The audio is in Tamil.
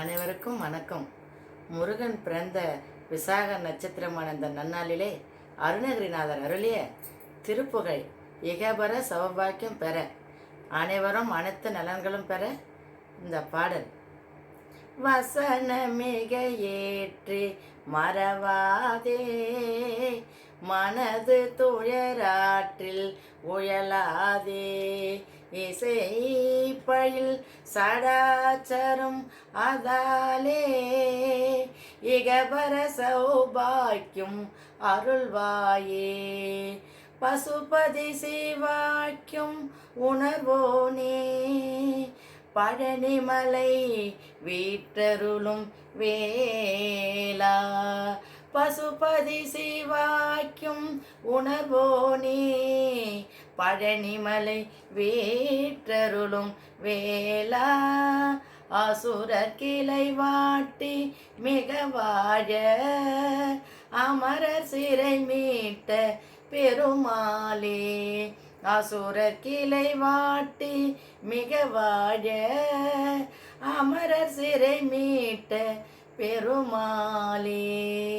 அனைவருக்கும் வணக்கம். முருகன் பிறந்த விசாக நட்சத்திரமான இந்த நன்னாளிலே அருணகிரிநாதர் அருளிய திருப்புகழ் இகபர சௌபாக்கியம் பெற அனைவரும் அனைத்து நலன்களும் பெற இந்த பாடல். வசனமிக ஏற்றி மறவாதே மனது துயராற்றில் உழலாதே இசை பயில் சடாச்சரம் அதாலே இகபர சௌபாக்கியம் அருள்வாயே. பசுபதி சிவாக்கியம் உணர்வோனே பழனிமலை வீட்டருளும் வேலா பசுபதி சிவாக்கியம் உணர்வோனே. பழனிமலை வீட்டருளும் வேலா அசுரர் கிளை வாட்டி மிக வாழ. அமரர் சிறை மீட்ட பெருமாளே. அசுரர் கிளை வாட்டி மிக வாழ. அமரர் சிறை மீட்ட பெருமாளே.